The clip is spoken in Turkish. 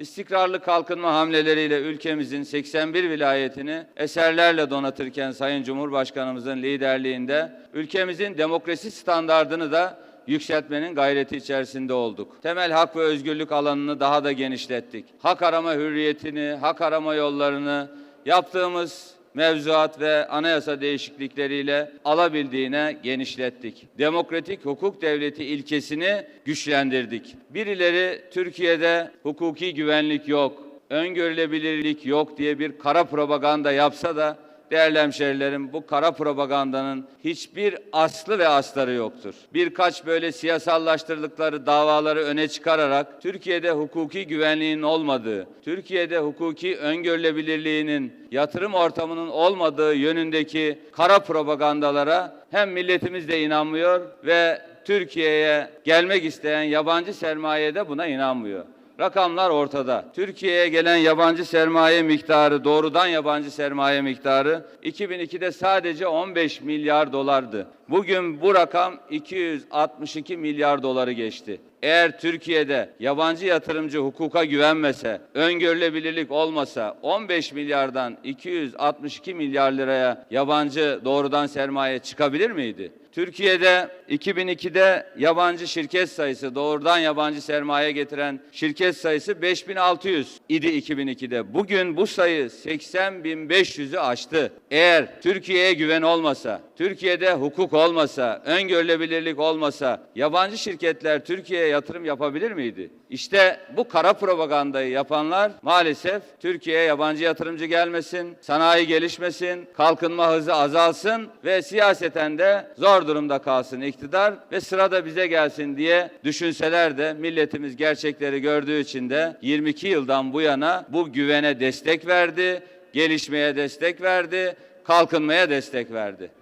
İstikrarlı kalkınma hamleleriyle ülkemizin 81 vilayetini eserlerle donatırken Sayın Cumhurbaşkanımızın liderliğinde ülkemizin demokrasi standardını da yükseltmenin gayreti içerisinde olduk. Temel hak ve özgürlük alanını daha da genişlettik. Hak arama hürriyetini, hak arama yollarını yaptığımız mevzuat ve anayasa değişiklikleriyle alabildiğine genişlettik. Demokratik hukuk devleti ilkesini güçlendirdik. Birileri Türkiye'de hukuki güvenlik yok, öngörülebilirlik yok diye bir kara propaganda yapsa da Değerli hemşerilerim bu kara propagandanın hiçbir aslı ve astarı yoktur. Birkaç böyle siyasallaştırdıkları davaları öne çıkararak Türkiye'de hukuki güvenliğin olmadığı, Türkiye'de hukuki öngörülebilirliğinin, yatırım ortamının olmadığı yönündeki kara propagandalara hem milletimiz de inanmıyor ve Türkiye'ye gelmek isteyen yabancı sermaye de buna inanmıyor. Rakamlar ortada. Türkiye'ye gelen yabancı sermaye miktarı, doğrudan yabancı sermaye miktarı 2002'de sadece 15 milyar dolardı. Bugün bu rakam 262 milyar doları geçti. Eğer Türkiye'de yabancı yatırımcı hukuka güvenmese, öngörülebilirlik olmasa 15 milyardan 262 milyar liraya yabancı doğrudan sermaye çıkabilir miydi? Türkiye'de 2002'de yabancı şirket sayısı, doğrudan yabancı sermaye getiren şirket sayısı 5600 idi 2002'de. Bugün bu sayı 80.500'ü aştı. Eğer Türkiye'ye güven olmasa, Türkiye'de hukuk olmasa, öngörülebilirlik olmasa yabancı şirketler Türkiye'ye yatırım yapabilir miydi? İşte bu kara propagandayı yapanlar maalesef Türkiye'ye yabancı yatırımcı gelmesin, sanayi gelişmesin, kalkınma hızı azalsın ve siyaseten de zor durumda kalsın iktidar ve sırada bize gelsin diye düşünseler de milletimiz gerçekleri gördüğü için de 22 yıldan bu yana bu güvene destek verdi, gelişmeye destek verdi, kalkınmaya destek verdi.